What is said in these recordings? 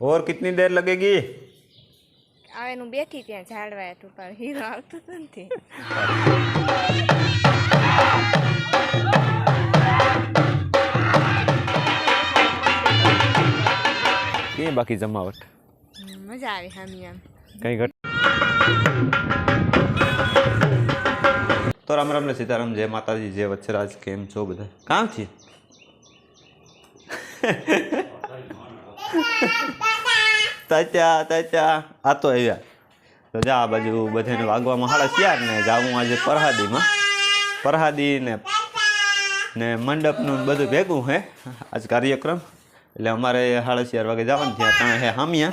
और कितनी देर लगेगी આવે હું બેઠી ત્યાં ઝાડવા હતું પણ હીરો આવતો હતો ને તે. કે બાકી જમાવટ હમ, મજા આવી હામી આમ કઈ ઘટ તો રામ રામ ને સીતારામ જય માતાજી જય વચ્છરાજ કેમ છો બધા કામ છે તાત્યા તાત્યા આ તો આવ્યા તો જા આ બાજુ બધાને વાગવામાં હાડા ચાર ને જાવું આજે પરહાદીમાં પરહાદી ને ને મંડપનું બધું ભેગું હે. આજ કાર્યક્રમ. એટલે અમારે સાડા ચાર વાગે જવાનું થયા ત્યાં હે હામિયા.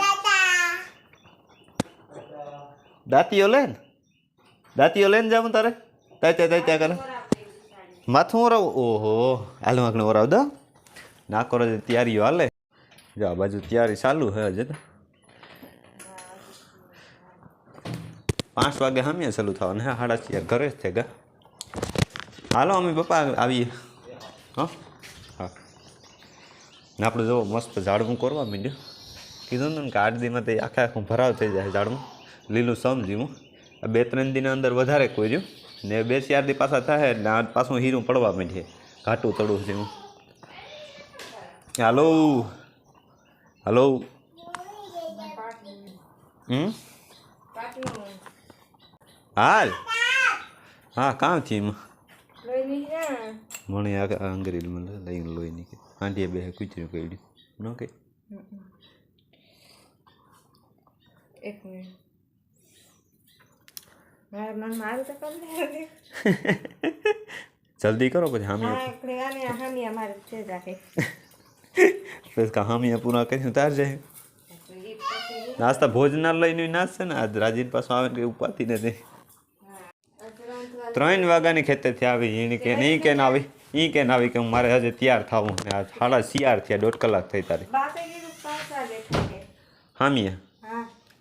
દાંતીઓ લે ને. દાંતીઓ લઈને જવું તારે. તાત્યા તાત્યા કરે. માથું ઓરાવ. ઓહો. હાલ વાંકને ઓરાવ દો. નાકોરો તૈયારીઓ હાલે. જો આ બાજુ તૈયારી ચાલુ હે હજે પાંચ વાગે હામીએ ચાલુ થવાનું હે, સાડા ચાર ઘરે જ છે ગા હાલો અમે પપ્પા આવીએ. હા? હા. ને આપણે જો મસ્ત ઝાડવું કરવા માંડ્યું. કીધું ને કે આઠ દીમાં તે આખા આખું ભરાવ થઈ જાય ઝાડવું લીલું સમજીવું બે ત્રણ દીના અંદર વધારે કોર્યું. ને બે ચાર દી પાછા થાય ને આ પાછું હીરું પડવા માંડીએ ઘાટું તળું જેવું. હાલો. હાલો હમ હાલ. હા કામથી એમાં? મને આ અંગ્રેજીમાં લઈને લોહી નીકળે. આંટીએ બે કૂચરું કહ્યું ન કે? એક મિનિટ. જલ્દી કરો પછી હામી હામી અમારે છે રાખે. પછી કા હામી પૂરા કરીને તાર જાય નાસ્તા ભોજનાલયનું નાશ છે ને આજ રાજીન પાછું આવે ને કંઈ ઉપાતી નથી ત્રણ વાગ્યાની ખેતરથી આવી એની કે નહીં કે ના આવી ઈ કે ના આવી કે મારે હજે તૈયાર થવું ને આજ સાડા શિયાર થયા દોઢ કલાક થઈ તારી હામિયા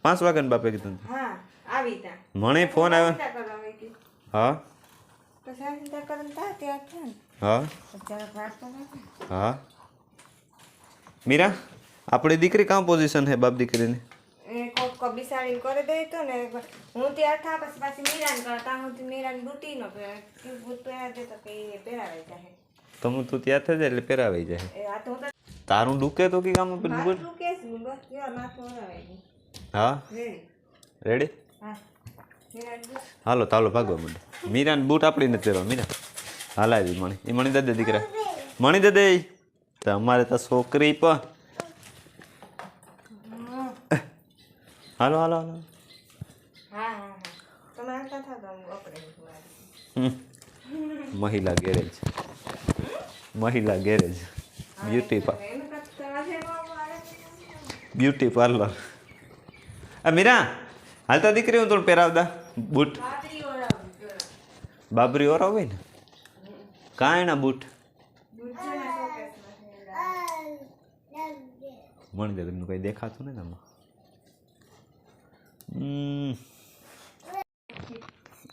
પાંચ વાગ્યા વાગ્યાને બાપે કીધું મને ફોન આવ્યો. હા ને હા. હા મીરા આપણી દીકરી કાં પોઝિશન છે બાપ દીકરીની? બિસાડીને કરી દઈ તો ને હું ત્યાં થા પછી પાછી મીરાને કરતા. હું મીરાને બુટી નો બુટ પહેરાવી દે તો કે એ પહેરાવાઈ જાય તો હું તું ત્યાં થઈ જાય એટલે પહેરાવી જાય હું તારું ડૂકે તો કે કામ પેલું બોલ. બસ હા? રેડી? હા. હાલો તાલો ભાગવા માંડે. મીરાને બૂટ આપણી નથી પહેરવા મીરા. હાલ આવી મણી. એ મણી દે દીકરા. મણી દે દે. તો અમારે તો છોકરી પણ હાલો હાલો હાલો. મહિલા ગેરેજ. મહિલા ગેરેજ. બ્યુટી પા એનું કાંઈક તમારે બહુ આવે છે. Beauty parlour. આ મીરા હાલતા દીકરી હું તું પહેરાવતા. બૂટ. બાબરી ઓરાવે હોય ને કાંઈ ના બુટ છે ને શોકેસમાં છે. મણી તમને કંઈ દેખાતું ને તમે.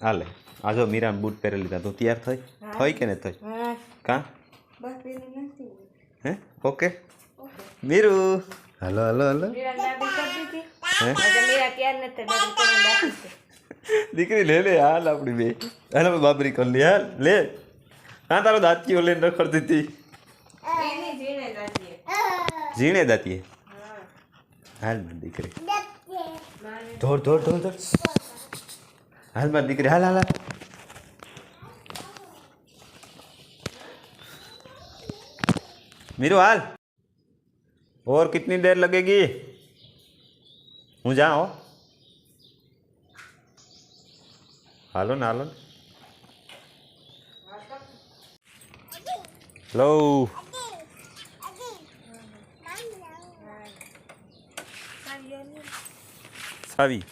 હાલે આ જો મીરાન બૂટ પહેરી લીધા. તું તૈયાર થઈ? થઈ કે ને થઈ? કાં? બસ પેલું નથી હે? Okay. Meeru. Hello hello hello. દીકરી લે લે હાલ આપણી બે. હાલ બાબરી કરી લે હાલ લે. હા તારો દાંતીઓ લઈને રખડતી હતી? ઝીણે દાંતીએ? હાલ મારી દીકરી મારે ધોર ધોર ધોર ધોર હાલ મારી દીકરી હાલ હાલ હાલ मीरू हाल और कितनी देर लगेगी હું જાઉં હાલો ને હાલો ને સાવી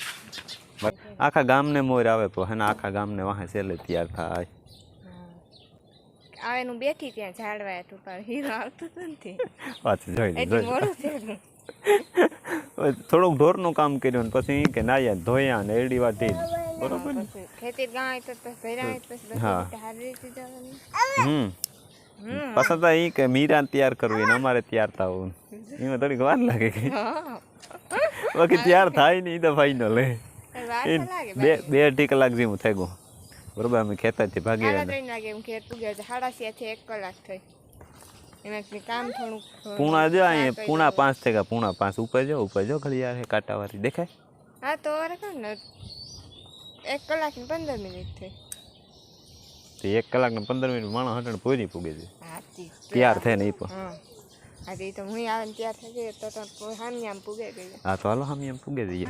આખા ગામને મોર આવે તો હેને આખા ગામને વાહે છેલ્લે તૈયાર થાય. આવે નું બેઠી ત્યાં ઝાડવા હતું પણ હીરો આવતો નથી પાછું જોઈ જોઈ થોડુંક ઢોરનું કામ કર્યું ને પછી કે નાયા ધોયા ને એડી વાટી બરોબર ખેતી ગાય તો ભર્યા પછી હા. હમ. હમ. પાછા તો ઈ કે મીરા તૈયાર કરવી ને અમારે તૈયાર થવું એમાં થોડીક વાર લાગે કે. બાકી ત્યાર થાય નહીં તો ફાઈનલ હે. બે બે અઢી કલાક જેવું થઈ ગયું. બરોબર અમે ખેતરથી ભાગી ગયા ત્રણ વાગે એમ ઘેર પૂગ્યા છે. સાડા થી એક કલાક થઈ. એનાથી કામ પૂણા જો અહીંયા પૂણા પાંચ થઈ ગયા. પૂણા પાંચ. ઉપર જો ઉપર જો ખાલી હે કાંટાવાળી. દેખાય? હા તો અરે ને. એક કલાક ને પંદર મિનિટ થઈ. તો એક કલાક ને પંદર મિનિટ માણસ હટણ પૂરી પૂગે છે. તૈયાર થાય ને એ પણ? હા તે હું આવે ને ત્યાર થઈ ગઈ, તો હામી આમ પૂગે ગઈ. હા, તો હાલો અમે એમ પૂગે જઈએ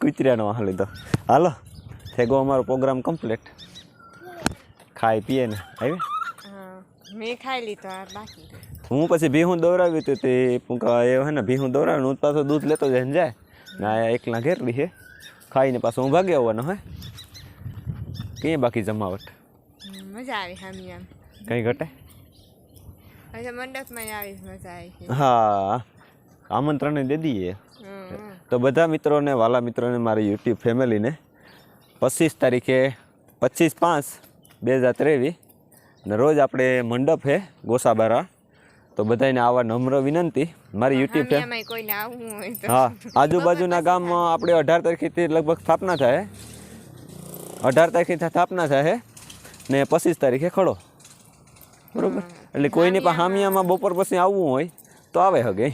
કૂતર્યાનો વાહ લીધો. હાલો થેગો અમારો પ્રોગ્રામ કમ્પ્લીટ ખાઈ પીએ ને આવી મેં ખાઈ લીધો બાકી. હું પછી ભીહું દોરાવ્યું હતું તે પૂંકા એ હે ને ભીહું દોરાવ્યું હું પાછો દૂધ લેતો જઈને જાય. ને આ એકલા ઘેરલી છે. ખાઈને પાછો હું ભાગી આવવાનો હોય કઈ બાકી જમાવટ? મજા આવી હામી આમ. કંઈ ઘટે? મંડપમાં આવી મજા આવી હા. આમંત્રણ દે દઈએ. તો બધા મિત્રોને વાલા મિત્રોને મારી યુટ્યુબ ફેમિલીને પચીસ તારીખે પચીસ પાંચ બે હજાર ત્રેવીસ ને રોજ આપણે મંડપ છે ગોસાબારા. તો બધાને આવા નમ્ર વિનંતી. મારી યુટ્યુબ તો. હા આજુબાજુના ગામમાં આપણે અઢાર તારીખથી લગભગ સ્થાપના થાય. અઢાર તારીખે સ્થાપના થાય ને પચીસ તારીખે ખડો. બરોબર? એટલે કોઈને પણ હામિયામાં બપોર પછી આવવું હોય તો આવે હગે.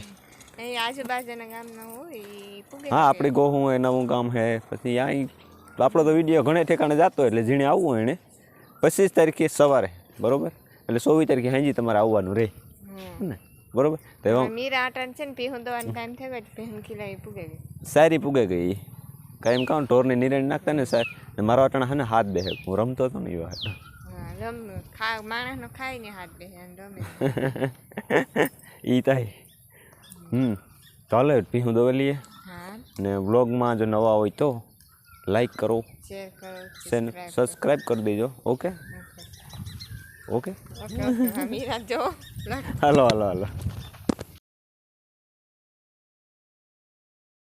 અહીં આજુબાજુના ગામના હોય ઈ પૂગે હા આપણી ગોહું હોય નવું ગામ હે પછી અહીં આપણો તો વીડિયો ઘણે ઠેકાણે જતો એટલે જેણે આવવું હોય એને. પચીસ તારીખે સવારે બરોબર? એટલે ચોવીસ તારીખે હાંજી તમારે આવવાનું રહે ને? બરોબર? તો એવા મીરા આટાણ છે ને પીહું દવાનો ટાઈમ થયો એટલે પીહું ખીલાવી પૂગે ગઈ સારી પૂગે ગઈ. કાંઈ એમ કહું ઢોરને નિરણ નાખતા ને સાહેબ ને મારો અટાણા હે ને હાથ બેહે. હું રમતો હતો ને એ વાત હા રમ ખા માણસનો ખાઈને હાથ અને રમે. ઈ થાય. હમ ચાલે પીહું દોવેલીએ લઈએ. ને વ્લોગમાં જો નવા હોય તો લાઈક કરો. શેર કરો સેન સબસ્ક્રાઈબ કરી. દેજો ઓકે? ઓકે. હાલો હાલો હાલો.